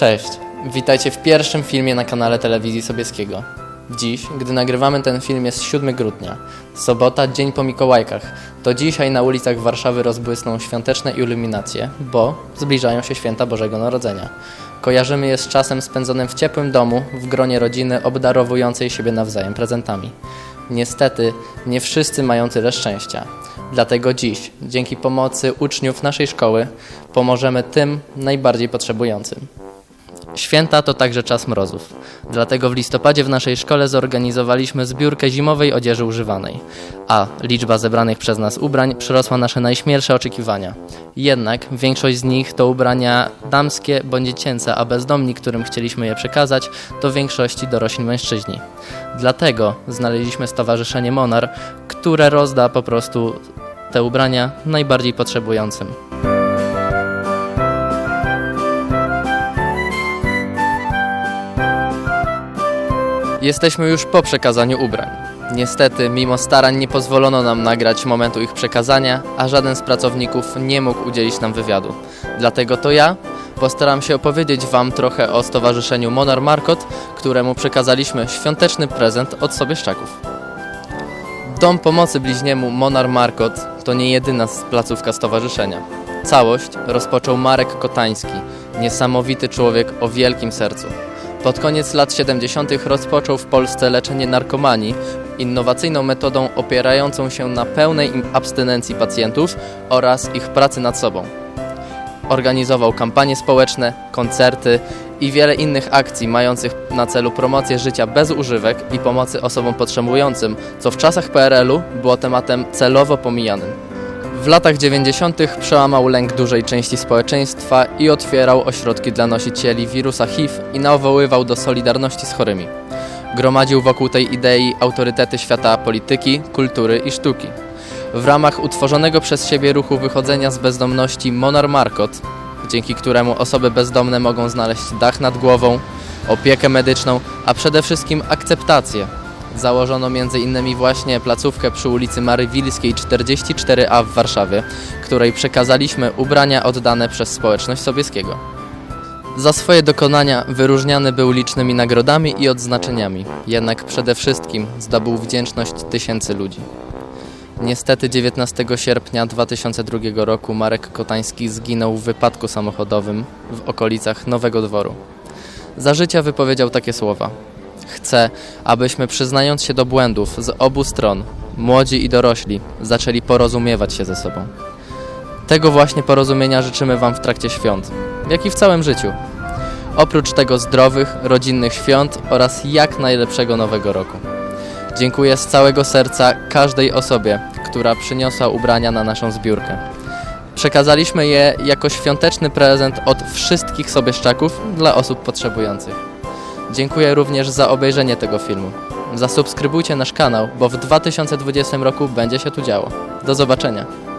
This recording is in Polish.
Cześć, witajcie w pierwszym filmie na kanale Telewizji Sobieskiego. Dziś, gdy nagrywamy ten film jest 7 grudnia, sobota, dzień po Mikołajkach. To dzisiaj na ulicach Warszawy rozbłysną świąteczne iluminacje, bo zbliżają się święta Bożego Narodzenia. Kojarzymy je z czasem spędzonym w ciepłym domu, w gronie rodziny obdarowującej siebie nawzajem prezentami. Niestety, nie wszyscy mają tyle szczęścia. Dlatego dziś, dzięki pomocy uczniów naszej szkoły, pomożemy tym najbardziej potrzebującym. Święta to także czas mrozów. Dlatego w listopadzie w naszej szkole zorganizowaliśmy zbiórkę zimowej odzieży używanej, a liczba zebranych przez nas ubrań przerosła nasze najśmielsze oczekiwania. Jednak większość z nich to ubrania damskie bądź dziecięce, a bezdomni, którym chcieliśmy je przekazać, to w większości dorośli mężczyźni. Dlatego znaleźliśmy Stowarzyszenie Monar, które rozda po prostu te ubrania najbardziej potrzebującym. Jesteśmy już po przekazaniu ubrań. Niestety, mimo starań nie pozwolono nam nagrać momentu ich przekazania, a żaden z pracowników nie mógł udzielić nam wywiadu. Dlatego to ja postaram się opowiedzieć Wam trochę o Stowarzyszeniu Monar Markot, któremu przekazaliśmy świąteczny prezent od Sobieszczaków. Dom Pomocy Bliźniemu Monar Markot to nie jedyna z placówka stowarzyszenia. Całość rozpoczął Marek Kotański, niesamowity człowiek o wielkim sercu. Pod koniec lat 70. rozpoczął w Polsce leczenie narkomanii innowacyjną metodą opierającą się na pełnej abstynencji pacjentów oraz ich pracy nad sobą. Organizował kampanie społeczne, koncerty i wiele innych akcji mających na celu promocję życia bez używek i pomocy osobom potrzebującym, co w czasach PRL-u było tematem celowo pomijanym. W latach 90. przełamał lęk dużej części społeczeństwa i otwierał ośrodki dla nosicieli wirusa HIV i nawoływał do solidarności z chorymi. Gromadził wokół tej idei autorytety świata polityki, kultury i sztuki. W ramach utworzonego przez siebie ruchu wychodzenia z bezdomności Monar Markot, dzięki któremu osoby bezdomne mogą znaleźć dach nad głową, opiekę medyczną, a przede wszystkim akceptację. Założono m.in. właśnie placówkę przy ulicy Mary Wilskiej 44A w Warszawie, której przekazaliśmy ubrania oddane przez społeczność Sobieskiego. Za swoje dokonania wyróżniany był licznymi nagrodami i odznaczeniami, jednak przede wszystkim zdobył wdzięczność tysięcy ludzi. Niestety 19 sierpnia 2002 roku Marek Kotański zginął w wypadku samochodowym w okolicach Nowego Dworu. Za życia wypowiedział takie słowa: Chcę, abyśmy przyznając się do błędów z obu stron, młodzi i dorośli, zaczęli porozumiewać się ze sobą. Tego właśnie porozumienia życzymy Wam w trakcie świąt, jak i w całym życiu. Oprócz tego zdrowych, rodzinnych świąt oraz jak najlepszego nowego roku. Dziękuję z całego serca każdej osobie, która przyniosła ubrania na naszą zbiórkę. Przekazaliśmy je jako świąteczny prezent od wszystkich Sobieszczaków dla osób potrzebujących. Dziękuję również za obejrzenie tego filmu. Zasubskrybujcie nasz kanał, bo w 2020 roku będzie się tu działo. Do zobaczenia.